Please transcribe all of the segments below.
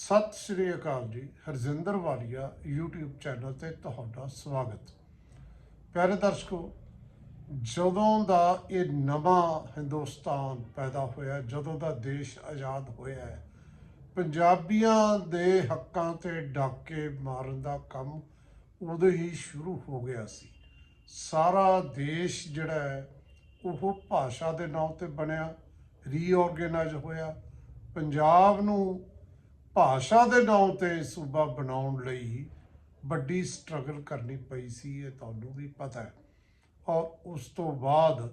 ਸਤਿ ਸ਼੍ਰੀ ਅਕਾਲ ਜੀ, ਹਰਜਿੰਦਰ ਵਾਲੀਆ, YouTube channel ਤੇ ਤੁਹਾਡਾ ਸਵਾਗਤ। ਪਿਆਰੇ ਦਰਸ਼ਕੋ, ਜਦੋਂ ਦਾ ਇਹ ਨਵਾਂ ਹਿੰਦੁਸਤਾਨ ਪੈਦਾ ਹੋਇਆ, ਜਦੋਂ ਦਾ ਦੇਸ਼ ਆਜ਼ਾਦ ਹੋਇਆ ਹੈ, ਪੰਜਾਬੀਆਂ ਦੇ ਹੱਕਾਂ ਤੇ ਡਾਕੇ ਮਾਰਨ ਦਾ ਕੰਮ ਉਦੋਂ ਹੀ ਸ਼ੁਰੂ ਹੋ ਗਿਆ ਸੀ। ਸਾਰਾ ਦੇਸ਼ ਜਿਹੜਾ ਹੈ, ਉਹ ਭਾਸ਼ਾ ਦੇ ਨਾਂ ਤੇ ਬਣਿਆ ਰੀਆਰਗੇਨਾਈਜ਼ ਹੋਇਆ। ਪੰਜਾਬ ਨੂੰ ਭਾਸ਼ਾ ਦੇ ਨਾਂ ਤੇ ਸੂਬਾ ਬਣਾਉਣ ਲਈ ਵੱਡੀ ਸਟਰਗਲ ਕਰਨੀ ਪਈ ਸੀ, ਇਹ ਤੁਹਾਨੂੰ ਵੀ ਪਤਾ ਹੈ। ਔਰ ਉਸ ਤੋਂ ਬਾਅਦ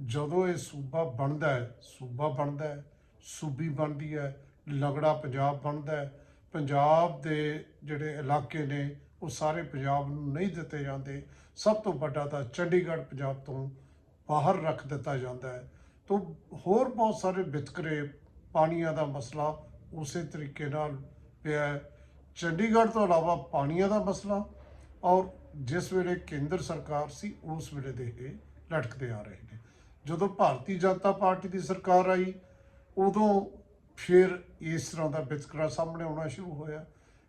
ਜਦੋਂ ਇਹ ਸੂਬਾ ਬਣਦਾ ਹੈ, ਸੂਬਾ ਬਣਦਾ ਹੈ, ਸੂਬੀ ਬਣਦੀ ਹੈ, ਲਗੜਾ ਪੰਜਾਬ ਬਣਦਾ ਹੈ, ਪੰਜਾਬ ਦੇ ਜਿਹੜੇ ਇਲਾਕੇ ਨੇ, ਉਹ ਸਾਰੇ ਪੰਜਾਬ ਨੂੰ ਨਹੀਂ ਦਿੱਤੇ ਜਾਂਦੇ। ਸਭ ਤੋਂ ਵੱਡਾ ਤਾਂ ਚੰਡੀਗੜ੍ਹ ਪੰਜਾਬ ਤੋਂ ਬਾਹਰ ਰੱਖ ਦਿੱਤਾ ਜਾਂਦਾ ਹੈ। ਤੋਂ ਹੋਰ ਬਹੁਤ ਸਾਰੇ ਵਿਤਕਰੇ ਪਾਣੀਆਂ ਦਾ ਮਸਲਾ ਉਸੇ ਤਰੀਕੇ ਨਾਲ ਪਿਆ ਹੈ। ਚੰਡੀਗੜ੍ਹ ਤੋਂ ਇਲਾਵਾ ਪਾਣੀਆਂ ਦਾ ਮਸਲਾ ਔਰ ਜਿਸ ਵੇਲੇ ਕੇਂਦਰ ਸਰਕਾਰ ਸੀ, ਉਸ ਵੇਲੇ ਦੇ ਇਹ ਲਟਕਦੇ ਆ ਰਹੇ ਨੇ। ਜਦੋਂ ਭਾਰਤੀ ਜਨਤਾ ਪਾਰਟੀ ਦੀ ਸਰਕਾਰ ਆਈ, ਉਦੋਂ ਫਿਰ ਇਸ ਤਰ੍ਹਾਂ ਦਾ ਵਿਤਕਰਾ ਸਾਹਮਣੇ ਆਉਣਾ ਸ਼ੁਰੂ ਹੋਇਆ।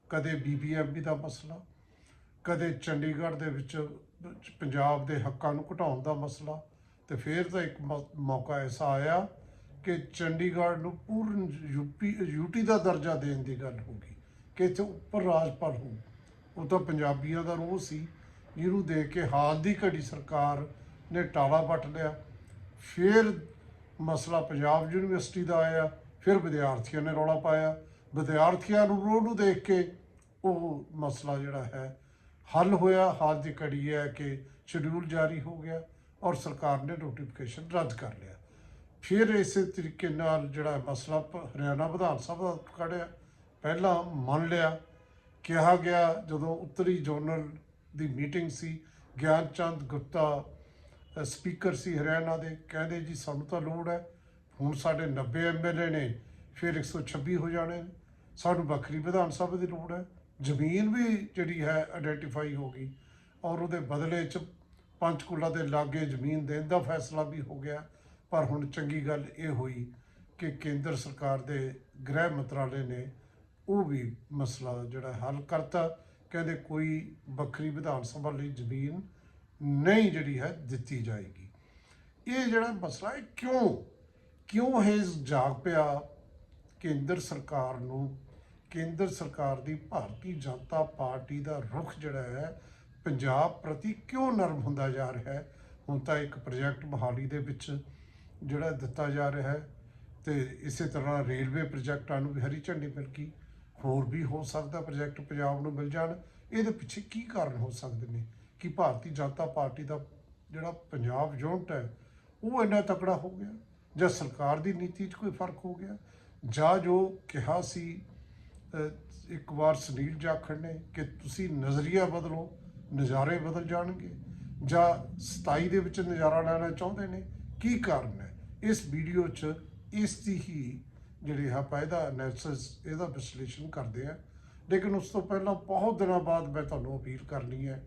ਕਦੇ ਬੀਬੀਐਮਬੀ ਦਾ ਮਸਲਾ, ਕਦੇ ਚੰਡੀਗੜ੍ਹ ਦੇ ਵਿੱਚ ਪੰਜਾਬ ਦੇ ਹੱਕਾਂ ਨੂੰ ਘਟਾਉਣ ਦਾ ਮਸਲਾ ਤੇ ਫਿਰ ਤਾਂ ਇੱਕ ਮੌ- ਮੌਕਾ ਐਸਾ ਆਇਆ ਕਿ ਚੰਡੀਗੜ੍ਹ ਨੂੰ ਪੂਰਨ ਯੂਪੀ, ਯੂਟੀ ਦਾ ਦਰਜਾ ਦੇਣ ਦੀ ਗੱਲ ਹੋ ਗਈ, ਕਿ ਇੱਥੇ ਉੱਪਰ ਰਾਜਪਾਲ ਹੋ ਉਹ ਤਾਂ ਪੰਜਾਬੀਆਂ ਦਾ ਰੋਹ ਸੀ। ਜਿਹਨੂੰ ਦੇਖ ਕੇ ਹਾਲ ਦੀ ਘੜੀ ਸਰਕਾਰ ਨੇ ਟਾਲਾ ਪੱਟ ਲਿਆ। ਫਿਰ ਮਸਲਾ ਪੰਜਾਬ ਯੂਨੀਵਰਸਿਟੀ ਦਾ ਆਇਆ। ਫਿਰ ਵਿਦਿਆਰਥੀਆਂ ਨੇ ਰੌਲਾ ਪਾਇਆ। ਵਿਦਿਆਰਥੀਆਂ ਨੂੰ ਰੋਹ ਨੂੰ ਦੇਖ ਕੇ ਉਹ ਮਸਲਾ ਜਿਹੜਾ ਹੈ, ਹੱਲ ਹੋਇਆ। ਹਾਲ ਦੀ ਘੜੀ ਹੈ ਕਿ ਸ਼ਡਿਊਲ ਜਾਰੀ ਹੋ ਗਿਆ ਔਰ ਸਰਕਾਰ ਨੇ ਨੋਟੀਫਿਕੇਸ਼ਨ ਰੱਦ ਕਰ ਲਿਆ। ਫਿਰ ਇਸੇ ਤਰੀਕੇ ਨਾਲ ਜਿਹੜਾ ਮਸਲਾ ਪ- ਹਰਿਆਣਾ ਵਿਧਾਨ ਸਭਾ ਦਾ ਖੜਿਆ। ਪਹਿਲਾਂ ਮੰਨ ਲਿਆ, ਕਿਹਾ ਗਿਆ ਜਦੋਂ ਉੱਤਰੀ ਜ਼ੋਨਲ ਦੀ ਮੀਟਿੰਗ ਸੀ ਗਿਆਨ ਚੰਦ ਗੁਪਤਾ ਸਪੀਕਰ ਸੀ ਹਰਿਆਣਾ ਦੇ, ਕਹਿੰਦੇ ਜੀ ਸਾਨੂੰ ਤਾਂ ਲੋੜ ਹੈ, ਹੁਣ ਸਾਡੇ 90 ਐਮਐਲਏ ਨੇ ਫਿਰ 126 ਹੋ ਜਾਣੇ ਨੇ, ਸਾਨੂੰ ਵੱਖਰੀ ਵਿਧਾਨ ਸਭਾ ਦੀ ਲੋੜ ਹੈ। ਜ਼ਮੀਨ ਵੀ ਜਿਹੜੀ ਹੈ ਆਇਡੈਂਟੀਫਾਈ ਹੋ ਗਈ ਔਰ ਉਹਦੇ ਬਦਲੇ ਚ ਪੰਚਕੂਲਾ ਦੇ ਲਾਗੇ ਜ਼ਮੀਨ ਦੇਣ ਦਾ ਫੈਸਲਾ ਵੀ ਹੋ ਗਿਆ। ਪਰ ਹੁਣ ਚੰਗੀ ਗੱਲ ਇਹ ਹੋਈ ਕਿ ਕੇਂਦਰ ਸਰਕਾਰ ਦੇ ਗ੍ਰਹਿ ਮੰਤਰਾਲੇ ਨੇ ਉਹ ਵੀ ਮਸਲਾ ਜਿਹੜਾ ਹੱਲ ਕਰਤਾ। ਕਹਿੰਦੇ ਕੋਈ ਵੱਖਰੀ ਵਿਧਾਨ ਸਭਾ ਲਈ ਜ਼ਮੀਨ ਨਹੀਂ ਜਿਹੜੀ ਹੈ ਦਿੱਤੀ ਜਾਏਗੀ। ਇਹ ਜਿਹੜਾ ਮਸਲਾ ਹੈ, ਕਿਉਂ? ਕਿਉਂ ਇਹ ਜਾਗ ਪਿਆ? ਕੇਂਦਰ ਸਰਕਾਰ ਨੂੰ, ਕੇਂਦਰ ਸਰਕਾਰ ਦੀ ਭਾਰਤੀ ਜਨਤਾ ਪਾਰਟੀ ਦਾ ਰੁਖ ਜਿਹੜਾ ਹੈ, ਪੰਜਾਬ ਪ੍ਰਤੀ ਕਿਉਂ ਨਰਮ ਹੁੰਦਾ ਜਾ ਰਿਹਾ ਹੈ? ਹੁਣ ਤਾਂ ਇੱਕ ਪ੍ਰੋਜੈਕਟ ਮਹਾਲੀ ਦੇ ਵਿੱਚ ਜਿਹੜਾ ਦਿੱਤਾ ਜਾ ਰਿਹਾ ਹੈ ਤੇ ਇਸੇ ਤਰ੍ਹਾਂ ਰੇਲਵੇ ਪ੍ਰੋਜੈਕਟਾਂ ਨੂੰ ਵੀ ਹਰੀ ਝੰਡੀ ਮਿਲ ਗਈ ਹੋਰ ਵੀ ਹੋ ਸਕਦਾ ਪ੍ਰੋਜੈਕਟ ਪੰਜਾਬ ਨੂੰ ਮਿਲ ਜਾਣ। ਇਹਦੇ ਪਿੱਛੇ ਕੀ ਕਾਰਨ ਹੋ ਸਕਦੇ ਨੇ? ਕਿ ਭਾਰਤੀ ਜਨਤਾ ਪਾਰਟੀ ਦਾ ਜਿਹੜਾ ਪੰਜਾਬ ਯੂਨਿਟ ਹੈ, ਉਹ ਇੰਨਾ ਤਕੜਾ ਹੋ ਗਿਆ? ਜਾਂ ਸਰਕਾਰ ਦੀ ਨੀਤੀ 'ਚ ਕੋਈ ਫ਼ਰਕ ਹੋ ਗਿਆ? ਜਾਂ ਜੋ ਕਿਹਾ ਸੀ ਇੱਕ ਵਾਰ ਸੁਨੀਲ ਜਾਖੜ ਨੇ ਕਿ ਤੁਸੀਂ ਨਜ਼ਰੀਆ ਬਦਲੋ, ਨਜ਼ਾਰੇ ਬਦਲ ਜਾਣਗੇ। ਜਾਂ 27 ਦੇ ਵਿੱਚ ਨਜ਼ਾਰਾ ਲੈਣਾ ਚਾਹੁੰਦੇ ਨੇ? ਕੀ ਕਾਰਨ ਹੈ? ਇਸ ਵੀਡੀਓ 'ਚ ਇਸ ਦੀ ਹੀ ਜਿਹੜੀ ਆਪਾਂ ਇਹਦਾ ਐਨਾਲਿਸਿਸ ਇਹਦਾ ਵਿਸ਼ਲੇਸ਼ਣ ਕਰਦੇ ਆ। ਲੇਕਿਨ ਉਸ ਤੋਂ ਪਹਿਲਾਂ ਬਹੁਤ ਦਿਨਾਂ ਬਾਅਦ ਮੈਂ ਤੁਹਾਨੂੰ ਅਪੀਲ ਕਰਨੀ ਹੈ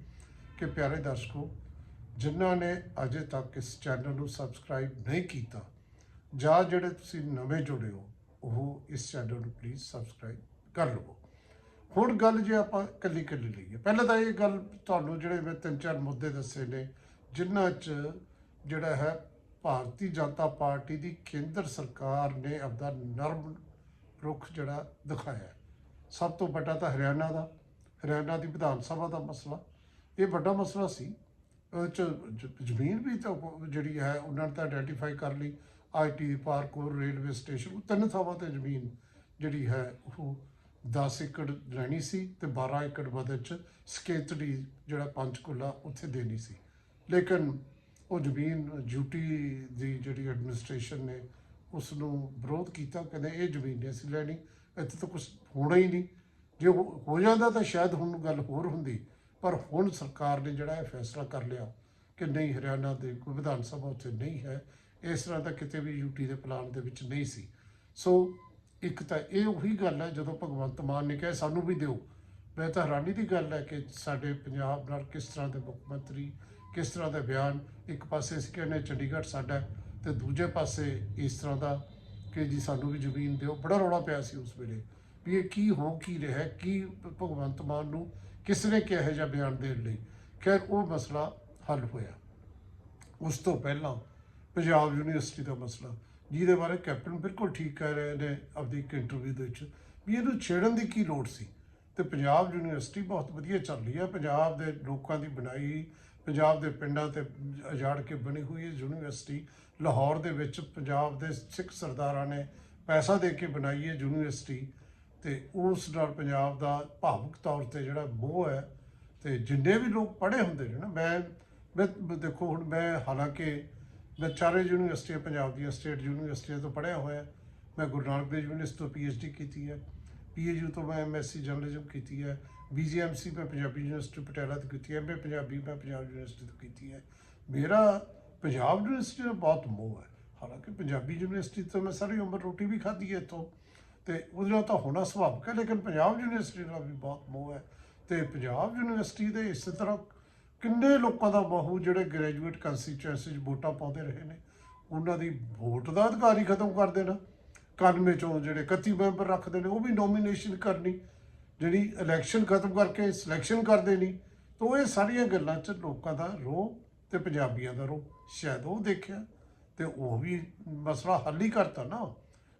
ਕਿ ਪਿਆਰੇ ਦਰਸ਼ਕੋ, ਜਿਨ੍ਹਾਂ ਨੇ ਅਜੇ ਤੱਕ ਇਸ ਚੈਨਲ ਨੂੰ ਸਬਸਕ੍ਰਾਈਬ ਨਹੀਂ ਕੀਤਾ, ਜਾਂ ਜਿਹੜੇ ਤੁਸੀਂ ਨਵੇਂ ਜੁੜੇ ਹੋ, ਉਹ ਇਸ ਚੈਨਲ ਨੂੰ ਪਲੀਜ਼ ਸਬਸਕ੍ਰਾਈਬ ਕਰ ਲਵੋ। ਹੁਣ ਗੱਲ ਜੇ ਆਪਾਂ ਕੱਲੀ ਕੱਲੀ ਲਈਏ, ਪਹਿਲਾਂ ਤਾਂ ਇਹ ਗੱਲ ਤੁਹਾਨੂੰ ਜਿਹੜੇ ਮੈਂ ਤਿੰਨ ਚਾਰ ਮੁੱਦੇ ਦੱਸੇ ਨੇ, ਜਿਨ੍ਹਾਂ 'ਚ ਜਿਹੜਾ ਹੈ ਭਾਰਤੀ ਜਨਤਾ ਪਾਰਟੀ ਦੀ ਕੇਂਦਰ ਸਰਕਾਰ ਨੇ ਆਪਦਾ ਨਰਮ ਰੁਖ ਜਿਹੜਾ ਦਿਖਾਇਆ ਸਭ ਤੋਂ ਵੱਡਾ ਤਾਂ ਹਰਿਆਣਾ ਦਾ, ਹਰਿਆਣਾ ਦੀ ਵਿਧਾਨ ਸਭਾ ਦਾ ਮਸਲਾ। ਇਹ ਵੱਡਾ ਮਸਲਾ ਸੀ। ਉਹ 'ਚ ਜ਼ਮੀਨ ਵੀ ਤਾਂ ਜਿਹੜੀ ਹੈ, ਉਹਨਾਂ ਨੇ ਤਾਂ ਆਇਡੈਂਟੀਫਾਈ ਕਰ ਲਈ। ਆਈਟੀ ਪਾਰਕ ਔਰ ਰੇਲਵੇ ਸਟੇਸ਼ਨ ਤਿੰਨ ਥਾਵਾਂ ਤੇ ਜ਼ਮੀਨ ਜਿਹੜੀ ਹੈ, ਉਹ 10 ਏਕੜ ਲੈਣੀ ਸੀ ਤੇ 12 ਏਕੜ ਬਦਲ ਚ ਸਕੇਤੜੀ ਜਿਹੜਾ ਪੰਚਕੂਲਾ ਉੱਥੇ ਦੇਣੀ ਸੀ। ਲੇਕਿਨ ਉਹ ਜ਼ਮੀਨ ਯੂਟੀ ਦੀ ਜਿਹੜੀ ਐਡਮਿਨਿਸਟ੍ਰੇਸ਼ਨ ਨੇ ਉਸ ਨੂੰ ਵਿਰੋਧ ਕੀਤਾ ਕਹਿੰਦੇ ਇਹ ਜ਼ਮੀਨ ਨਹੀਂ ਅਸੀਂ ਲੈਣੀ, ਇੱਥੇ ਤਾਂ ਕੁਝ ਹੋਣਾ ਹੀ ਨਹੀਂ। ਜੇ ਹੋ ਹੋ ਜਾਂਦਾ ਤਾਂ ਸ਼ਾਇਦ ਹੁਣ ਗੱਲ ਹੋਰ ਹੁੰਦੀ, ਪਰ ਹੁਣ ਸਰਕਾਰ ਨੇ ਜਿਹੜਾ ਇਹ ਫੈਸਲਾ ਕਰ ਲਿਆ ਕਿ ਨਹੀਂ, ਹਰਿਆਣਾ ਦੇ ਕੋਈ ਵਿਧਾਨ ਸਭਾ ਉੱਥੇ ਨਹੀਂ ਹੈ, ਇਸ ਤਰ੍ਹਾਂ ਦਾ ਕਿਤੇ ਵੀ ਯੂਟੀ ਦੇ ਪਲਾਨ ਦੇ ਵਿੱਚ ਨਹੀਂ ਸੀ। ਸੋ ਇੱਕ ਤਾਂ ਇਹ ਉਹੀ ਗੱਲ ਹੈ, ਜਦੋਂ ਭਗਵੰਤ ਮਾਨ ਨੇ ਕਿਹਾ, ਸਾਨੂੰ ਵੀ ਦਿਓ ਮੈਂ ਤਾਂ ਹੈਰਾਨੀ ਦੀ ਗੱਲ ਹੈ ਕਿ ਸਾਡੇ ਪੰਜਾਬ ਨਾਲ ਕਿਸ ਤਰ੍ਹਾਂ ਦੇ ਮੁੱਖ ਮੰਤਰੀ ਕਿਸ ਤਰ੍ਹਾਂ ਦਾ ਬਿਆਨ ਇੱਕ ਪਾਸੇ ਅਸੀਂ ਕਹਿੰਦੇ ਚੰਡੀਗੜ੍ਹ ਸਾਡਾ ਹੈ, ਤੇ ਦੂਜੇ ਪਾਸੇ ਇਸ ਤਰ੍ਹਾਂ ਦਾ ਕਿ ਜੀ ਸਾਨੂੰ ਵੀ ਜ਼ਮੀਨ ਦਿਓ। ਬੜਾ ਰੌਲਾ ਪਿਆ ਸੀ ਉਸ ਵੇਲੇ ਵੀ ਇਹ ਕੀ ਹੋ ਕੀ ਰਿਹਾ ਕੀ ਭਗਵੰਤ ਮਾਨ ਨੂੰ ਕਿਸ ਨੇ ਕਿਹਾ ਜਿਹਾ ਬਿਆਨ ਦੇਣ ਲਈ? ਖੈਰ ਉਹ ਮਸਲਾ ਹੱਲ ਹੋਇਆ। ਉਸ ਤੋਂ ਪਹਿਲਾਂ ਪੰਜਾਬ ਯੂਨੀਵਰਸਿਟੀ ਦਾ ਮਸਲਾ ਜਿਹਦੇ ਬਾਰੇ ਕੈਪਟਨ ਬਿਲਕੁਲ ਠੀਕ ਕਹਿ ਰਹੇ ਨੇ ਆਪਣੀ ਇੱਕ ਇੰਟਰਵਿਊ ਦੇ ਵਿੱਚ ਵੀ ਇਹਨੂੰ ਛੇੜਨ ਦੀ ਕੀ ਲੋੜ ਸੀ? ਤੇ ਪੰਜਾਬ ਯੂਨੀਵਰਸਿਟੀ ਬਹੁਤ ਵਧੀਆ ਚੱਲ ਰਹੀ ਹੈ ਪੰਜਾਬ ਦੇ ਲੋਕਾਂ ਦੀ ਬਣਾਈ, ਪੰਜਾਬ ਦੇ ਪਿੰਡਾਂ ਤੇ ਉਜਾੜ ਕੇ ਬਣੀ ਹੋਈ ਹੈ ਯੂਨੀਵਰਸਿਟੀ ਲਾਹੌਰ ਦੇ ਵਿੱਚ ਪੰਜਾਬ ਦੇ ਸਿੱਖ ਸਰਦਾਰਾਂ ਨੇ ਪੈਸਾ ਦੇ ਕੇ ਬਣਾਈ ਹੈ ਯੂਨੀਵਰਸਿਟੀ ਤੇ ਉਸ ਨਾਲ ਪੰਜਾਬ ਦਾ ਭਾਵੁਕ ਤੌਰ ਤੇ ਜਿਹੜਾ ਮੋਹ ਹੈ ਤੇ ਜਿੰਨੇ ਵੀ ਲੋਕ ਪੜ੍ਹੇ ਹੁੰਦੇ ਨੇ ਨਾ, ਮੈਂ ਮੈਂ ਮੈਂ ਦੇਖੋ ਹੁਣ ਮੈਂ ਹਾਲਾਂਕਿ ਮੈਂ ਚਾਰੇ ਯੂਨੀਵਰਸਿਟੀਆਂ, ਪੰਜਾਬ ਦੀਆਂ ਸਟੇਟ ਯੂਨੀਵਰਸਿਟੀਆਂ ਤੋਂ ਪੜ੍ਹਿਆ ਹੋਇਆ, ਮੈਂ ਗੁਰੂ ਨਾਨਕ ਦੇਵ ਯੂਨੀਵਰਸਿਟੀ ਤੋਂ ਪੀਐਚਡੀ ਕੀਤੀ ਹੈ। ਪੀਏਯੂ ਤੋਂ ਮੈਂ ਐਮਐਸਸੀ ਜਰਨਲਿਜ਼ਮ ਕੀਤੀ ਹੈ ਬੀਜੀਐਮਸੀ ਮੈਂ ਪੰਜਾਬੀ ਯੂਨੀਵਰਸਿਟੀ ਪਟਿਆਲਾ ਤੋਂ ਕੀਤੀ ਹੈ, ਮੈਂ ਪੰਜਾਬੀ, ਮੈਂ ਪੰਜਾਬ ਯੂਨੀਵਰਸਿਟੀ ਤੋਂ ਕੀਤੀ ਹੈ। ਮੇਰਾ ਪੰਜਾਬ ਯੂਨੀਵਰਸਿਟੀ ਨਾਲ ਬਹੁਤ ਮੋਹ ਹੈ। ਹਾਲਾਂਕਿ ਪੰਜਾਬੀ ਯੂਨੀਵਰਸਿਟੀ ਤੋਂ ਮੈਂ ਸਾਰੀ ਉਮਰ ਰੋਟੀ ਵੀ ਖਾਧੀ ਹੈ ਇੱਥੋਂ, ਤੇ ਉਹਦੇ ਨਾਲ ਤਾਂ ਹੋਣਾ ਸੁਭਾਵਿਕ ਹੈ, ਲੇਕਿਨ ਪੰਜਾਬ ਯੂਨੀਵਰਸਿਟੀ ਨਾਲ ਵੀ ਬਹੁਤ ਮੋਹ ਹੈ। ਤੇ ਪੰਜਾਬ ਯੂਨੀਵਰਸਿਟੀ ਦੇ ਇਸੇ ਤਰ੍ਹਾਂ ਕਿੰਨੇ ਲੋਕਾਂ ਦਾ ਬਾਹੂ ਜਿਹੜੇ ਗ੍ਰੈਜੂਏਟ ਕੰਸਟੀਚੁਐਂਸੀ 'ਚ ਵੋਟਾਂ ਪਾਉਂਦੇ ਰਹੇ ਨੇ, ਉਹਨਾਂ ਦੀ ਵੋਟ ਦਾ ਅਧਿਕਾਰ ਹੀ ਖਤਮ ਕਰ ਦੇਣਾ। 91 ਚੋਂ ਜਿਹੜੇ 31 ਮੈਂਬਰ ਰੱਖਦੇ ਨੇ, ਉਹ ਵੀ ਨੋਮੀਨੇਸ਼ਨ ਕਰਨੀ। ਜਿਹੜੀ ਇਲੈਕਸ਼ਨ ਖਤਮ ਕਰਕੇ ਸਿਲੈਕਸ਼ਨ ਕਰ ਦੇਣੀ ਤਾਂ ਇਹ ਸਾਰੀਆਂ ਗੱਲਾਂ 'ਚ ਲੋਕਾਂ ਦਾ ਰੋਹ ਤੇ ਪੰਜਾਬੀਆਂ ਦਾ ਰੋਹ ਸ਼ਾਇਦ ਉਹ ਦੇਖਿਆ। ਤੇ ਉਹ ਵੀ ਮਸਲਾ ਹੱਲ ਹੀ ਕਰਤਾ ਨਾ।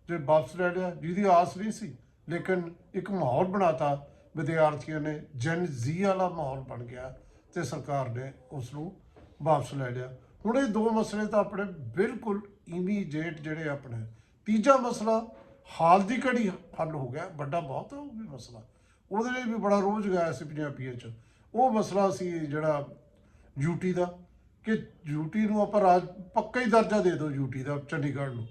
ਜੇ ਵਾਪਸ ਲੈ ਲਿਆ, ਜਿਹਦੀ ਆਸ ਨਹੀਂ ਸੀ, ਲੇਕਿਨ ਇੱਕ ਮਾਹੌਲ ਬਣਾਤਾ। ਵਿਦਿਆਰਥੀਆਂ ਨੇ ਜਨ ਜ਼ੀ ਵਾਲਾ ਮਾਹੌਲ ਬਣ ਗਿਆ ਤੇ ਸਰਕਾਰ ਨੇ ਉਸ ਨੂੰ ਵਾਪਸ ਲੈ ਲਿਆ। ਹੁਣ ਇਹ ਦੋ ਮਸਲੇ ਤਾਂ ਆਪਣੇ ਬਿਲਕੁਲ ਇਮੀਡੀਏਟ ਜਿਹੜੇ ਆਪਣੇ ਤੀਜਾ ਮਸਲਾ, ਹਾਲ ਦੀ ਘੜੀ ਹੱਲ ਹੋ ਗਿਆ, ਵੱਡਾ ਬਹੁਤ ਉਹ ਵੀ ਮਸਲਾ। ਉਹਦੇ ਲਈ ਵੀ ਬੜਾ ਰੋਜ਼ ਗਿਆ ਸੀ ਪੰਜਾਬੀਆਂ 'ਚ। ਉਹ ਮਸਲਾ ਸੀ ਜਿਹੜਾ ਯੂਟੀ ਦਾ, ਕਿ ਯੂਟੀ ਨੂੰ ਆਪਾਂ ਰਾਜ, ਪੱਕਾ ਹੀ ਦਰਜਾ ਦੇ ਦਿਓ ਯੂਟੀ ਦਾ, ਚੰਡੀਗੜ੍ਹ ਨੂੰ।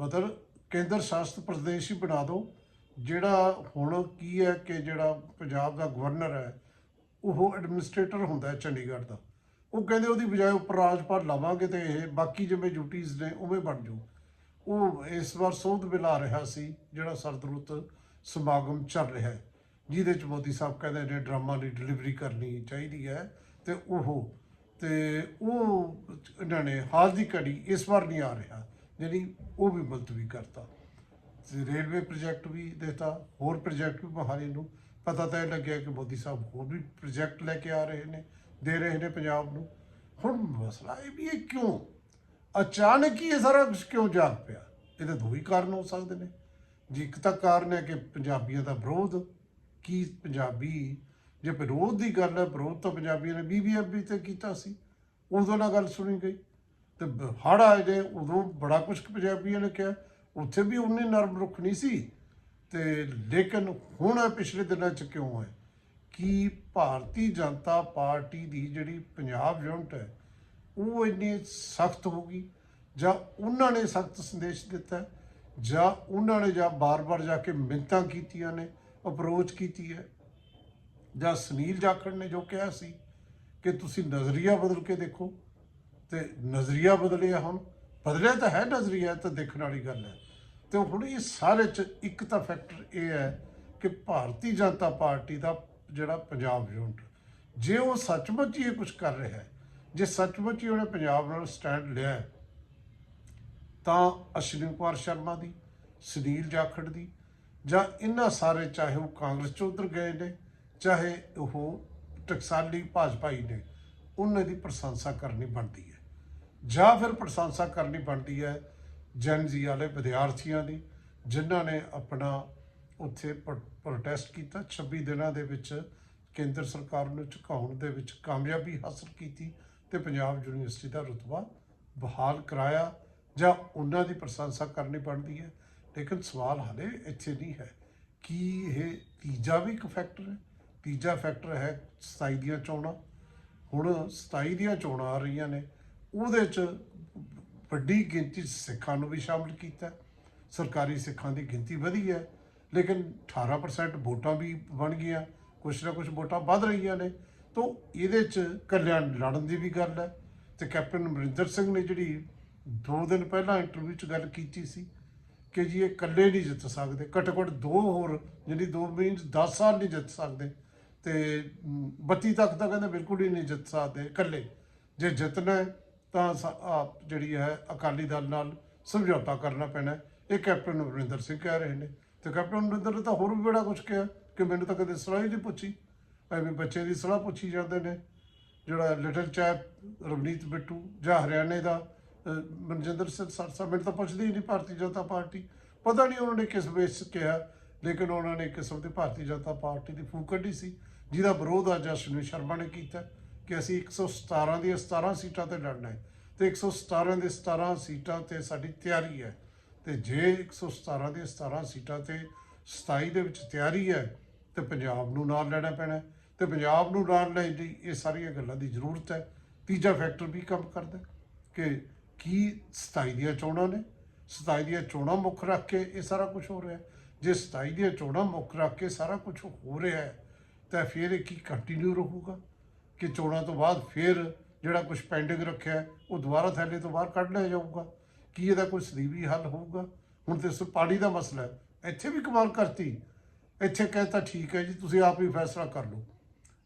ਮਤਲਬ ਕੇਂਦਰ ਸ਼ਾਸਤ ਪ੍ਰਦੇਸ਼ ਹੀ ਬਣਾ ਦਿਓ, ਜਿਹੜਾ ਹੁਣ ਕੀ ਹੈ ਕਿ ਜਿਹੜਾ ਪੰਜਾਬ ਦਾ ਗਵਰਨਰ ਹੈ, ਉਹ ਐਡਮਿਨਿਸਟ੍ਰੇਟਰ ਹੁੰਦਾ ਹੈ ਚੰਡੀਗੜ੍ਹ ਦਾ। ਉਹ ਕਹਿੰਦੇ ਉਹਦੀ ਬਜਾਏ ਉੱਪਰ ਰਾਜਪਾਲ ਲਾਵਾਂਗੇ ਤੇ ਇਹ ਬਾਕੀ ਜਿਵੇਂ ਡਿਊਟੀਆਂ ਨੇ ਉਵੇਂ ਬਣ ਜੂ ਉਹ ਇਸ ਵਾਰ ਸੋਧ ਬਿੱਲ ਆ ਰਿਹਾ ਸੀ, ਜਿਹੜਾ ਸਰਦਰੁੱਤ ਸਮਾਗਮ ਚੱਲ ਰਿਹਾ ਹੈ। ਜਿਹਦੇ ਚ ਮੋਦੀ ਸਾਹਿਬ ਕਹਿੰਦੇ ਨੇ, ਡਰਾਮਾ ਦੀ ਡਿਲੀਵਰੀ ਕਰਨੀ ਚਾਹੀਦੀ ਹੈ ਤੇ ਉਹ ਤੇ ਉਹ ਇਹਨਾਂ ਨੇ ਹਾਲ ਦੀ ਘੜੀ ਇਸ ਵਾਰ ਨਹੀਂ ਆ ਰਿਹਾ ਜਿਹੜੀ ਉਹ ਵੀ ਮੁਲਤਵੀ ਕਰਤਾ। ਤੇ ਰੇਲਵੇ ਪ੍ਰੋਜੈਕਟ ਵੀ ਦਿੱਤਾ, ਹੋਰ ਪ੍ਰੋਜੈਕਟ ਵੀ ਬਹਾਲੀ ਨੂੰ। ਪਤਾ ਤਾਂ ਇਹ ਲੱਗਿਆ ਕਿ ਮੋਦੀ ਸਾਹਿਬ ਹੋਰ ਵੀ ਪ੍ਰੋਜੈਕਟ ਲੈ ਕੇ ਆ ਰਹੇ ਨੇ, ਦੇ ਰਹੇ ਨੇ ਪੰਜਾਬ ਨੂੰ। ਹੁਣ ਮਸਲਾ ਇਹ ਵੀ ਇਹ ਕਿਉਂ? ਅਚਾਨਕ ਹੀ ਇਹ ਸਾਰਾ ਕੁਛ ਕਿਉਂ ਜਾਗ ਪਿਆ? ਇਹਦੇ ਦੋ ਹੀ ਕਾਰਨ ਹੋ ਸਕਦੇ ਨੇ। ਜੀ ਇੱਕ ਤਾਂ ਕਾਰਨ ਹੈ ਕਿ ਪੰਜਾਬੀਆਂ ਦਾ ਵਿਰੋਧ, ਕੀ ਪੰਜਾਬੀ, ਜੇ ਵਿਰੋਧ ਦੀ ਗੱਲ ਹੈ, ਵਿਰੋਧ ਤਾਂ ਪੰਜਾਬੀਆਂ ਨੇ ਬੀਬੀਐਮਬੀ ਤੇ ਕੀਤਾ ਸੀ। ਉਦੋਂ ਨਾ ਗੱਲ ਸੁਣੀ ਗਈ। ਤੇ ਹੜ ਆਏ ਜੇ ਉਦੋਂ ਬੜਾ ਕੁਝ ਪੰਜਾਬੀਆਂ ਨੇ ਕਿਹਾ। ਉੱਥੇ ਵੀ ਉਨੇ ਨਰਮ ਰੁਖ ਨਹੀਂ ਸੀ। ਤੇ ਲੇਕਿਨ ਹੁਣ ਪਿਛਲੇ ਦਿਨਾਂ ਚ ਕਿਉਂ ਹੈ? ਕਿ ਭਾਰਤੀ ਜਨਤਾ ਪਾਰਟੀ ਦੀ ਜਿਹੜੀ ਪੰਜਾਬ ਯੂਨਿਟ ਹੈ ਉਹ ਇੰਨੀ ਸਖਤ ਹੋ ਗਈ, ਜਾਂ ਉਹਨਾਂ ਨੇ ਸਖਤ ਸੰਦੇਸ਼ ਦਿੱਤਾ, ਜਾਂ ਉਹਨਾਂ ਨੇ ਜਾਂ ਬਾਰ-ਬਾਰ ਜਾ ਕੇ ਮਿੰਤਾਂ ਕੀਤੀਆਂ ਨੇ, ਅਪਰੋਚ ਕੀਤੀ ਹੈ। ਜਾਂ ਸੁਨੀਲ ਜਾਖੜ ਨੇ ਜੋ ਕਿਹਾ ਸੀ ਕਿ ਤੁਸੀਂ ਨਜ਼ਰੀਆ ਬਦਲ ਕੇ ਦੇਖੋ, ਤੇ ਨਜ਼ਰੀਆ ਬਦਲਿਆ ਹੁਣ। ਬਦਲਿਆ ਤਾਂ ਹੈ ਨਜ਼ਰੀਆ ਤਾਂ ਦੇਖਣ ਵਾਲੀ ਗੱਲ ਹੈ। ਤੇ ਹੁਣ ਇਹ ਸਾਰੇ ਚ ਇੱਕ ਤਾਂ ਫੈਕਟਰ ਇਹ ਹੈ ਕਿ ਭਾਰਤੀ ਜਨਤਾ ਪਾਰਟੀ ਦਾ ਜਿਹੜਾ ਪੰਜਾਬ ਯੂਨਿਟ ਜੇ ਉਹ ਸੱਚਮੁੱਚ ਹੀ ਇਹ ਕੁਝ ਕਰ ਰਿਹਾ ਹੈ ਜੇ ਸੱਚਮੁੱਚ ਹੀ ਉਹਨੇ ਪੰਜਾਬ ਨਾਲ ਸਟੈਂਡ ਲਿਆ ਤਾਂ ਅਸ਼ਵਨੀ ਕੁਮਾਰ ਸ਼ਰਮਾ ਦੀ, ਸੁਨੀਲ ਜਾਖੜ ਦੀ, ਜਾਂ ਇਹਨਾਂ ਸਾਰੇ ਚਾਹੇ ਉਹ ਕਾਂਗਰਸ ਚ ਉਧਰ ਗਏ ਨੇ, ਚਾਹੇ ਉਹ ਟਕਸਾਲੀ ਭਾਜਪਾਈ ਨੇ, ਉਹਨਾਂ ਦੀ ਪ੍ਰਸ਼ੰਸਾ ਕਰਨੀ ਬਣਦੀ ਹੈ। ਜਾਂ ਫਿਰ ਪ੍ਰਸ਼ੰਸਾ ਕਰਨੀ ਬਣਦੀ ਹੈ ਜਨ ਜੀ ਵਾਲੇ ਵਿਦਿਆਰਥੀਆਂ ਦੀ, ਜਿਨ੍ਹਾਂ ਨੇ ਆਪਣਾ ਉੱਥੇ ਪ੍ਰੋਟੈਸਟ ਕੀਤਾ 26 ਦਿਨਾਂ ਦੇ ਵਿੱਚ ਕੇਂਦਰ ਸਰਕਾਰ ਨੂੰ ਝੁਕਾਉਣ ਦੇ ਵਿੱਚ ਕਾਮਯਾਬੀ ਹਾਸਲ ਕੀਤੀ ਤੇ ਪੰਜਾਬ ਯੂਨੀਵਰਸਿਟੀ ਦਾ ਰੁਤਬਾ ਬਹਾਲ ਕਰਾਇਆ ਜਾਂ ਉਹਨਾਂ ਦੀ ਪ੍ਰਸ਼ੰਸਾ ਕਰਨੀ ਬਣਦੀ ਹੈ। ਲੇਕਿਨ ਸਵਾਲ ਹਾਲੇ ਇੱਥੇ ਨਹੀਂ ਹੈ ਕੀ ਇਹ ਤੀਜਾ ਵੀ ਇੱਕ ਫੈਕਟਰ ਹੈ। ਤੀਜਾ ਫੈਕਟਰ ਹੈ 27 ਦੀਆਂ ਚੋਣਾਂ। ਹੁਣ 27 ਦੀਆਂ ਚੋਣਾਂ ਆ ਰਹੀਆਂ ਨੇ। ਉਹਦੇ ਚ ਵੱਡੀ ਗਿਣਤੀ 'ਚ ਸਿੱਖਾਂ ਨੂੰ ਵੀ ਸ਼ਾਮਲ ਕੀਤਾ ਸਰਕਾਰੀ ਸਿੱਖਾਂ ਦੀ ਗਿਣਤੀ ਵਧੀ ਹੈ, ਲੇਕਿਨ 18% ਵੋਟਾਂ ਵੀ ਬਣ ਗਈਆਂ। ਕੁਛ ਨਾ ਕੁਛ ਵੋਟਾਂ ਵੱਧ ਰਹੀਆਂ ਨੇ। ਤੋਂ ਇਹਦੇ 'ਚ ਕਲਿਆਣ ਲੜਨ ਦੀ ਵੀ ਗੱਲ ਹੈ ਤੇ ਕੈਪਟਨ ਅਮਰਿੰਦਰ ਸਿੰਘ ਨੇ ਜਿਹੜੀ ਦੋ ਦਿਨ ਪਹਿਲਾਂ ਇੰਟਰਵਿਊ 'ਚ ਗੱਲ ਕੀਤੀ ਸੀ ਕਿ ਜੀ ਇਹ ਇਕੱਲੇ ਨਹੀਂ ਜਿੱਤ ਸਕਦੇ ਘੱਟੋ ਘੱਟ ਦੋ ਹੋਰ ਜਿਹੜੀ ਦੋ ਮੀਨਸ 10 ਸਾਲ ਨਹੀਂ ਜਿੱਤ ਸਕਦੇ ਤੇ ਮ, 32 ਤੱਕ ਤਾਂ ਕਹਿੰਦੇ ਬਿਲਕੁਲ ਹੀ ਨਹੀਂ ਜਿੱਤ ਸਕਦੇ ਇਕੱਲੇ। ਜੇ ਜਿੱਤਣਾ ਤਾਂ ਸ- ਆਪ ਜਿਹੜੀ ਹੈ ਅਕਾਲੀ ਦਲ ਨਾਲ ਸਮਝੌਤਾ ਕਰਨਾ ਪੈਣਾ ਇਹ ਕੈਪਟਨ ਅਮਰਿੰਦਰ ਸਿੰਘ ਕਹਿ ਰਹੇ ਨੇ ਤੇ ਕੈਪਟਨ ਅਮਰਿੰਦਰ ਨੇ ਤਾਂ ਹੋਰ ਵੀ ਬੜਾ ਕੁਝ ਕਿਹਾ ਕਿ ਮੈਨੂੰ ਤਾਂ ਕਦੇ ਸਲਾਹ ਹੀ ਨਹੀਂ ਪੁੱਛੀ। ਐਵੇਂ ਬੱਚੇ ਦੀ ਸਲਾਹ ਪੁੱਛੀ ਜਾਂਦੇ ਨੇ। ਜਿਹੜਾ ਲਿਟਲ ਚੈਪ ਰਵਨੀਤ ਬਿੱਟੂ ਜਾਂ ਹਰਿਆਣੇ ਦਾ ਮਨਜਿੰਦਰ ਸਿੰਘ ਸਰਸਾ ਮੈਨੂੰ ਤਾਂ ਪੁੱਛਦੀ ਹੀ ਨਹੀਂ ਭਾਰਤੀ ਜਨਤਾ ਪਾਰਟੀ। ਪਤਾ ਨਹੀਂ ਉਹਨਾਂ ਨੇ ਕਿਸ ਬੇਸ ਕਿਹਾ, ਲੇਕਿਨ ਉਹਨਾਂ ਨੇ ਕਿਸਮ ਦੀ ਭਾਰਤੀ ਜਨਤਾ ਪਾਰਟੀ ਦੀ ਫੂਕ ਕੱਢੀ ਸੀ, ਜਿਹਦਾ ਵਿਰੋਧ ਅੱਜ ਅਸ਼ਵਨੀ ਸ਼ਰਮਾ ਨੇ ਕੀਤਾ, ਕਿ ਅਸੀਂ 117 ਦੀਆਂ 17 ਸੀਟਾਂ ਤੇ ਲੜਨਾ ਹੈ ਤੇ 117 ਦੇ 17 ਸੀਟਾਂ ਤੇ ਸਾਡੀ ਤਿਆਰੀ ਹੈ। ਤੇ ਜੇ 117 ਦੀਆਂ 17 ਸੀਟਾਂ ਤੇ 27 ਦੇ ਵਿੱਚ ਤਿਆਰੀ ਹੈ, ਤੇ ਪੰਜਾਬ ਨੂੰ ਨਾਲ ਲੈਣਾ ਪੈਣਾ ਤੇ ਪੰਜਾਬ ਨੂੰ ਨਾਲ ਲੈਣ ਲਈ ਇਹ ਸਾਰੀਆਂ ਗੱਲਾਂ ਦੀ ਜ਼ਰੂਰਤ ਹੈ। ਤੀਜਾ ਫੈਕਟਰ ਵੀ ਕੰਮ ਕਰਦਾ ਕਿ ਕੀ 27 ਦੀਆਂ ਚੋਣਾਂ ਨੇ। 27 ਦੀਆਂ ਚੋਣਾਂ ਮੁੱਖ ਰੱਖ ਕੇ ਇਹ ਸਾਰਾ ਕੁਝ ਹੋ ਰਿਹਾ ਜੇ 27 ਦੀਆਂ ਚੋਣਾਂ ਮੁੱਖ ਰੱਖ ਕੇ ਸਾਰਾ ਕੁਝ ਹੋ ਰਿਹਾ ਹੈ, ਤਾਂ ਫਿਰ ਇਹ ਕੀ ਕੰਟੀਨਿਊ ਰਹੂਗਾ? ਕਿ ਚੋਣਾਂ ਤੋਂ ਬਾਅਦ ਫਿਰ ਜਿਹੜਾ ਕੁਝ ਪੈਂਡਿੰਗ ਰੱਖਿਆ ਉਹ ਦੁਬਾਰਾ ਥੈਲੇ ਤੋਂ ਬਾਹਰ ਕੱਢ ਲਿਆ ਜਾਊਗਾ। ਕੀ ਇਹਦਾ ਕੋਈ ਸਦੀਵੀ ਹੱਲ ਹੋਊਗਾ? ਹੁਣ ਤੇ ਪਾਣੀ ਦਾ ਮਸਲਾ ਹੈ। ਇੱਥੇ ਵੀ ਕਮਾਲ ਕਰਤੀ। ਇੱਥੇ ਕਹਿੰਦਾ ਠੀਕ ਹੈ ਜੀ, ਤੁਸੀਂ ਆਪ ਹੀ ਫੈਸਲਾ ਕਰ ਲਓ।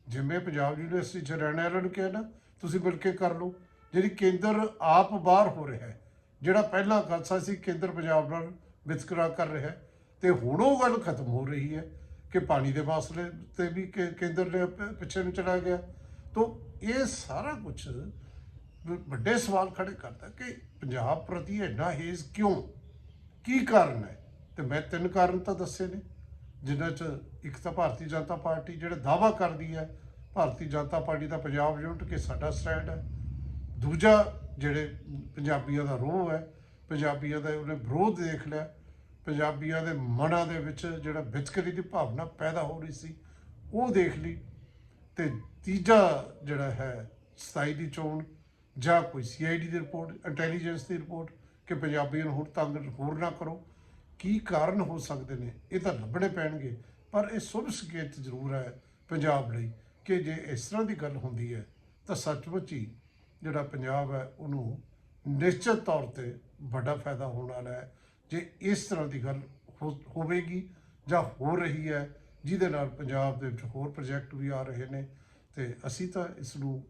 ਜਿਵੇਂ ਪੰਜਾਬ ਯੂਨੀਵਰਸਿਟੀ ਚ ਰਹਿਣ ਵਾਲਿਆਂ ਨੂੰ ਕਿਹਾ ਨਾ, ਤੁਸੀਂ ਮਿਲ ਕੇ ਕਰ ਲਓ। ਜਿਹੜੀ ਕੇਂਦਰ ਆਪ ਬਾਹਰ ਹੋ ਰਿਹਾ ਹੈ, ਜਿਹੜਾ ਪਹਿਲਾਂ ਖਾਲਸਾ ਸੀ, ਕੇਂਦਰ ਪੰਜਾਬ ਨਾਲ ਵਿਤਕਰਾ ਕਰ ਰਿਹਾ ਹੈ। ਤੇ ਹੁਣ ਉਹ ਗੱਲ ਖਤਮ ਹੋ ਰਹੀ ਹੈ ਕਿ ਪਾਣੀ ਦੇ ਮਸਲੇ ਤੇ ਵੀ ਕੇਂਦਰ ਨੇ ਪਿੱਛੇ ਨੂੰ ਚਲਾ ਗਿਆ। ਤੋਂ ਇਹ ਸਾਰਾ ਕੁਝ ਵੱਡੇ ਸਵਾਲ ਖੜੇ ਕਰਦਾ ਕਿ ਪੰਜਾਬ ਪ੍ਰਤੀ ਇੰਨਾ ਹੇਜ਼ ਕਿਉਂ? ਕੀ ਕਾਰਨ ਹੈ? ਤੇ ਮੈਂ ਤਿੰਨ ਕਾਰਨ ਤਾਂ ਦੱਸੇ ਨੇ। ਜਿਨ੍ਹਾਂ 'ਚ ਇੱਕ ਤਾਂ ਭਾਰਤੀ ਜਨਤਾ ਪਾਰਟੀ ਜਿਹੜਾ ਦਾਵਾ ਕਰਦੀ ਹੈ, ਭਾਰਤੀ ਜਨਤਾ ਪਾਰਟੀ ਦਾ ਪੰਜਾਬ ਯੂਨਿਟ ਕਿ ਸਾਡਾ ਸਟੈਂਡ ਹੈ। ਦੂਜਾ ਜਿਹੜੇ ਪੰਜਾਬੀਆਂ ਦਾ ਰੋਹ ਹੈ, ਪੰਜਾਬੀਆਂ ਦਾ ਉਹਨੇ ਵਿਰੋਧ ਦੇਖ ਲਿਆ। ਪੰਜਾਬੀਆਂ ਦੇ ਮਨਾਂ ਦੇ ਵਿੱਚ ਜਿਹੜਾ ਵਿਤਕਰੀ ਦੀ ਭਾਵਨਾ ਪੈਦਾ ਹੋ ਰਹੀ ਸੀ, ਉਹ ਦੇਖ ਲਈ। ਤੇ ਤੀਜਾ ਜਿਹੜਾ ਹੈ 27 ਦੀ ਚੋਣ ਜਾਂ ਕੋਈ ਸੀਆਈਡੀ ਦੀ ਰਿਪੋਰਟ, ਇੰਟੈਲੀਜੈਂਸ ਦੀ ਰਿਪੋਰਟ ਕਿ ਪੰਜਾਬੀਆਂ ਨੂੰ ਹੁਣ ਤੰਗ ਹੋਰ ਨਾ ਕਰੋ। ਕੀ ਕਾਰਨ ਹੋ ਸਕਦੇ ਨੇ? ਇਹ ਤਾਂ ਲੱਭਣੇ ਪੈਣਗੇ, ਪਰ ਇਹ ਸ਼ੁਭ ਸੰਕੇਤ ਜ਼ਰੂਰ ਹੈ ਪੰਜਾਬ ਲਈ ਕਿ ਜੇ ਇਸ ਤਰ੍ਹਾਂ ਦੀ ਗੱਲ ਹੁੰਦੀ ਹੈ, ਤਾਂ ਸੱਚਮੁੱਚ ਹੀ ਜਿਹੜਾ ਪੰਜਾਬ ਹੈ, ਉਹਨੂੰ ਨਿਸ਼ਚਿਤ ਤੌਰ ਤੇ ਵੱਡਾ ਫਾਇਦਾ ਹੋਣ ਵਾਲਾ ਹੈ। ਜੇ ਇਸ ਤਰ੍ਹਾਂ ਦੀ ਗੱਲ ਹੋ- ਹੋਵੇਗੀ ਜਾਂ ਹੋ ਰਹੀ ਹੈ, ਜਿਹਦੇ ਨਾਲ ਪੰਜਾਬ ਦੇ ਵਿੱਚ ਹੋਰ ਪ੍ਰੋਜੈਕਟ ਵੀ ਆ ਰਹੇ ਨੇ, ਤੇ ਅਸੀਂ ਤਾਂ ਇਸ ਨੂੰ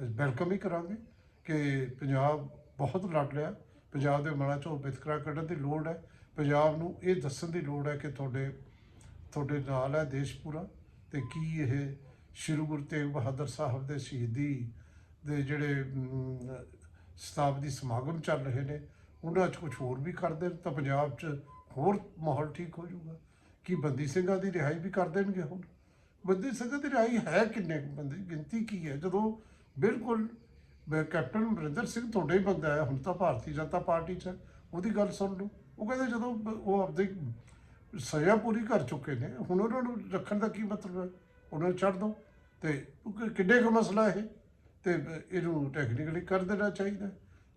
ਵੈਲਕਮ ਹੀ ਕਰਾਂਗੇ ਕਿ ਪੰਜਾਬ ਬਹੁਤ ਲੜ ਰਿਹਾ। ਪੰਜਾਬ ਦੇ ਮਨਾਂ ਚੋਂ ਵਿਤਕਰਾ ਕੱਢਣ ਦੀ ਲੋੜ ਹੈ। ਪੰਜਾਬ ਨੂੰ ਇਹ ਦੱਸਣ ਦੀ ਲੋੜ ਹੈ ਕਿ ਤੁਹਾਡੇ ਤੁਹਾਡੇ ਨਾਲ ਹੈ ਦੇਸ਼ ਪੂਰਾ ਤੇ ਕੀ ਇਹ ਸ਼੍ਰੀ ਗੁਰੂ ਤੇਗ ਬਹਾਦਰ ਸਾਹਿਬ ਦੇ ਸ਼ਹੀਦੀ ਦੇ ਜਿਹੜੇ ਸ਼ਤਾਬਦੀ ਸਮਾਗਮ ਚੱਲ ਰਹੇ ਨੇ, ਉਹਨਾਂ 'ਚ ਕੁਝ ਹੋਰ ਵੀ ਕਰਦੇ ਤਾਂ ਪੰਜਾਬ 'ਚ ਹੋਰ ਮਾਹੌਲ ਠੀਕ ਹੋ ਜਾਊਗਾ। ਕੀ ਬੰਦੀ ਸਿੰਘਾਂ ਦੀ ਰਿਹਾਈ ਵੀ ਕਰ ਦੇਣਗੇ ਹੁਣ? ਬੰਦੀ ਸਿੰਘਾਂ ਦੀ ਰਿਹਾਈ ਹੈ ਕਿੰਨੇ ਕੁ? ਬੰਦੇ, ਗਿਣਤੀ ਕੀ ਹੈ? ਜਦੋਂ ਬਿਲਕੁਲ ਕੈਪਟਨ ਅਮਰਿੰਦਰ ਸਿੰਘ ਤੁਹਾਡੇ ਹੀ ਬੰਦਾ ਹੈ, ਹੁਣ ਤਾਂ ਭਾਰਤੀ ਜਨਤਾ ਪਾਰਟੀ 'ਚ ਹੈ। ਉਹਦੀ ਗੱਲ ਸੁਣ ਲਓ। ਉਹ ਕਹਿੰਦੇ ਜਦੋਂ ਉਹ ਆਪਦੇ ਸਜ਼ਾ ਪੂਰੀ ਕਰ ਚੁੱਕੇ ਨੇ ਹੁਣ ਉਹਨਾਂ ਨੂੰ ਰੱਖਣ ਦਾ ਕੀ ਮਤਲਬ ਹੈ? ਉਹਨਾਂ ਨੂੰ ਛੱਡ ਦਿਓ। ਤੇ ਉਹ ਕਿੱਡੇ ਕੁ ਮਸਲਾ ਇਹ? ਤੇ ਇਹਨੂੰ ਟੈਕਨੀਕਲੀ ਕਰ ਦੇਣਾ ਚਾਹੀਦਾ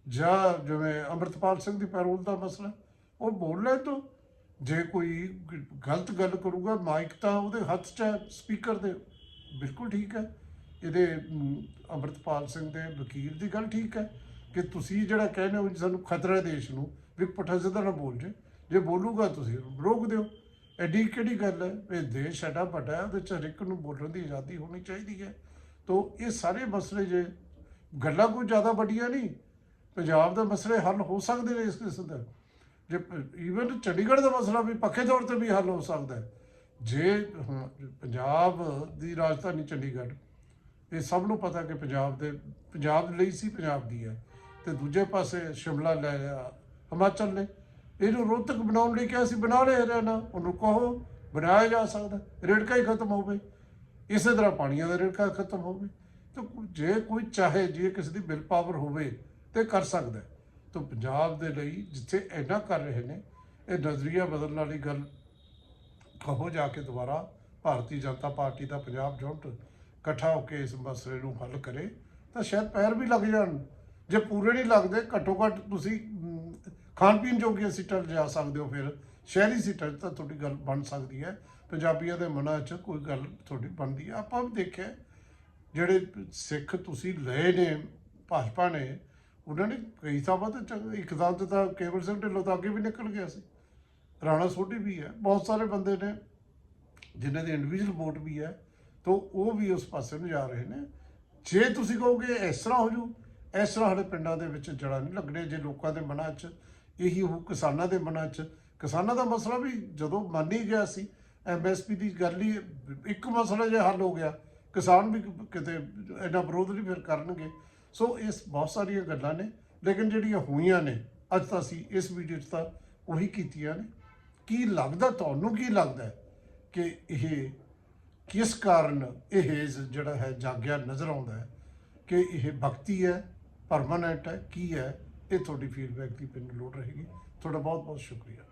ਜਾਂ ਜਿਵੇਂ ਅੰਮ੍ਰਿਤਪਾਲ ਸਿੰਘ ਦੀ ਪੈਰੋਲ ਦਾ ਮਸਲਾ ਉਹ ਬੋਲ ਲੈ ਤੋ ਜੇ ਕੋਈ ਗਲਤ ਗੱਲ ਕਰੂਗਾ ਮਾਈਕ ਤਾਂ ਉਹਦੇ ਹੱਥ 'ਚ ਹੈ ਸਪੀਕਰ ਦੇ। ਬਿਲਕੁਲ ਠੀਕ ਹੈ। ਇਹਦੇ ਅਮ, ਅੰਮ੍ਰਿਤਪਾਲ ਸਿੰਘ ਦੇ ਵਕੀਲ ਦੀ ਗੱਲ ਠੀਕ ਹੈ ਕਿ ਤੁਸੀਂ ਜਿਹੜਾ ਕਹਿੰਦੇ ਹੋ ਵੀ ਸਾਨੂੰ ਖਤਰਾ ਦੇਸ਼ ਨੂੰ ਵੀ ਪੁੱਠਾ ਸਿੱਧਾ ਨਾ ਬੋਲ ਜੇ। ਜੇ ਬੋਲੂਗਾ ਤੁਸੀਂ, ਰੋਕ ਦਿਓ। ਐਡੀ ਕਿਹੜੀ ਗੱਲ ਹੈ? ਇਹ ਦੇਸ਼ ਐਡਾ ਵੱਡਾ ਹੈ, ਉਹਦੇ ਚ ਹਰ ਇੱਕ ਨੂੰ ਬੋਲਣ ਦੀ ਆਜ਼ਾਦੀ ਹੋਣੀ ਚਾਹੀਦੀ ਹੈ। ਤੋਂ ਇਹ ਸਾਰੇ ਮਸਲੇ ਜੇ, ਗੱਲਾਂ ਕੋਈ ਜ਼ਿਆਦਾ ਵੱਡੀਆਂ ਨਹੀਂ, ਪੰਜਾਬ ਦੇ ਮਸਲੇ ਹੱਲ ਹੋ ਸਕਦੇ ਨੇ ਇਸ ਕਿਸਮ ਦਾ। ਜੇ ਈਵਨ ਚੰਡੀਗੜ੍ਹ ਦਾ ਮਸਲਾ ਵੀ ਪੱਕੇ ਤੌਰ ਤੇ ਵੀ ਹੱਲ ਹੋ ਸਕਦਾ ਹੈ। ਜੇ, ਹੁਣ ਪੰਜਾਬ ਦੀ ਰਾਜਧਾਨੀ ਚੰਡੀਗੜ੍ਹ, ਇਹ ਸਭ ਨੂੰ ਪਤਾ ਕਿ ਪੰਜਾਬ ਦੇ, ਪੰਜਾਬ ਲਈ ਸੀ, ਪੰਜਾਬ ਦੀ ਹੈ। ਤੇ ਦੂਜੇ ਪਾਸੇ ਸ਼ਿਮਲਾ ਲੈ ਲਿਆ ਹਿਮਾਚਲ ਨੇ। ਇਹਨੂੰ ਰੋਹਤਕ ਬਣਾਉਣ ਲਈ ਕਿਹਾ ਸੀ, ਬਣਾ ਲਿਆ ਰਹਿਣਾ ਉਹਨੂੰ ਕਹੋ, ਬਣਾਇਆ ਜਾ ਸਕਦਾ। ਰੇੜਕਾ ਹੀ ਖਤਮ ਹੋਵੇ। ਇਸੇ ਤਰ੍ਹਾਂ ਪਾਣੀਆਂ ਦਾ ਰੇੜਕਾ ਖਤਮ ਹੋਵੇ। ਤਾਂ ਜੇ ਕੋਈ ਚਾਹੇ, ਜੇ ਕਿਸੇ ਦੀ ਬਿਲ ਪਾਵਰ ਹੋਵੇ, ਤੇ ਕਰ ਸਕਦਾ ਤਾਂ ਪੰਜਾਬ ਦੇ ਲਈ ਜਿੱਥੇ ਇੰਨਾ ਕਰ ਰਹੇ ਨੇ, ਇਹ ਨਜ਼ਰੀਆ ਬਦਲਣ ਵਾਲੀ ਗੱਲ ਕਹੋ ਜਾ ਕੇ ਦੁਬਾਰਾ ਭਾਰਤੀ ਜਨਤਾ ਪਾਰਟੀ ਦਾ ਪੰਜਾਬ ਜੁਟ ਇਕੱਠਾ ਹੋ ਕੇ ਇਸ ਮਸਲੇ ਨੂੰ ਹੱਲ ਕਰੇ, ਤਾਂ ਸ਼ਾਇਦ ਪੈਰ ਵੀ ਲੱਗ ਜਾਣ। ਜੇ ਪੂਰੇ ਨਹੀਂ ਲੱਗਦੇ ਘੱਟੋ ਘੱਟ ਤੁਸੀਂ ਖਾਣ ਪੀਣ ਜੋਗੀਆਂ ਸੀਟਾਂ ਲਿਜਾ ਸਕਦੇ ਹੋ ਫਿਰ। ਸ਼ਹਿਰੀ ਸੀਟਾਂ 'ਚ ਤਾਂ ਤੁਹਾਡੀ ਗੱਲ ਬਣ ਸਕਦੀ ਹੈ। ਪੰਜਾਬੀਆਂ ਦੇ ਮਨਾਂ 'ਚ ਕੋਈ ਗੱਲ ਤੁਹਾਡੀ ਬਣਦੀ ਹੈ। ਆਪਾਂ ਵੀ ਦੇਖਿਆ ਜਿਹੜੇ ਸਿੱਖ ਤੁਸੀਂ ਲਏ ਨੇ, ਭਾਜਪਾ ਨੇ, ਉਹਨਾਂ ਨੇ ਕਈ ਥਾਵਾਂ ਤੇ ਚੰਗ- ਇੱਕ ਥਾਂ ਤੇ ਤਾਂ ਕੇਵਲ ਸਿੰਘ ਢਿੱਲੋਂ ਤਾਂ ਅੱਗੇ ਵੀ ਨਿਕਲ ਗਿਆ ਸੀ। ਰਾਣਾ ਸੋਢੀ ਵੀ ਹੈ, ਬਹੁਤ ਸਾਰੇ ਬੰਦੇ ਨੇ, ਜਿਨ੍ਹਾਂ ਦੀ ਇੰਡੀਵਿਜੂਅਲ ਵੋਟ ਵੀ ਹੈ, ਤਾਂ ਉਹ ਵੀ ਉਸ ਪਾਸੇ ਨੂੰ ਜਾ ਰਹੇ ਨੇ। ਜੇ ਤੁਸੀਂ ਕਹੋਗੇ ਇਸ ਤਰ੍ਹਾਂ ਹੋ ਜੂ, ਇਸ ਤਰ੍ਹਾਂ ਸਾਡੇ ਪਿੰਡਾਂ ਦੇ ਵਿੱਚ ਜੜਾ ਨਹੀਂ ਲੱਗਣੇ ਜੇ ਲੋਕਾਂ ਦੇ ਮਨਾਂ 'ਚ ਇਹੀ ਹੋ ਕਿਸਾਨਾਂ ਦੇ ਮਨਾਂ 'ਚ। ਕਿਸਾਨਾਂ ਦਾ ਮਸਲਾ ਵੀ ਜਦੋਂ ਮੰਨ ਹੀ ਗਿਆ ਸੀ ਐਮਐਸਪੀ ਦੀ ਗੱਲ ਹੀ ਇੱਕ ਮਸਲਾ ਜੇ ਹੱਲ ਹੋ ਗਿਆ। ਕਿਸਾਨ ਵੀ ਕਿਤੇ ਇਹਨਾਂ ਵਿਰੋਧ ਨਹੀਂ ਫਿਰ ਕਰਨਗੇ। ਸੋ ਇਸ ਬਹੁਤ ਸਾਰੀਆਂ ਗੱਲਾਂ ਨੇ, ਲੇਕਿਨ ਜਿਹੜੀਆਂ ਹੋਈਆਂ ਨੇ, ਅੱਜ ਤਾਂ ਅਸੀਂ ਇਸ ਵੀਡੀਓ 'ਚ ਤਾਂ ਉਹੀ ਕੀਤੀਆਂ ਨੇ। ਕੀ ਲੱਗਦਾ, ਤੁਹਾਨੂੰ ਕੀ ਲੱਗਦਾ ਕਿ ਇਹ ਕਿਸ ਕਾਰਨ ਇਹ ਹੇਜ਼ ਜਿਹੜਾ ਹੈ, ਜਾਗਿਆ ਨਜ਼ਰ ਆਉਂਦਾ ਹੈ ਕਿ ਇਹ ਭਗਤੀ ਹੈ ਪਰਮਾਨੈਂਟ ਹੈ, ਕੀ ਹੈ? ਇਹ ਤੁਹਾਡੀ ਫੀਡਬੈਕ ਦੀ ਮੈਨੂੰ ਲੋੜ ਰਹੇਗੀ। ਤੁਹਾਡਾ ਬਹੁਤ ਬਹੁਤ ਸ਼ੁਕਰੀਆ।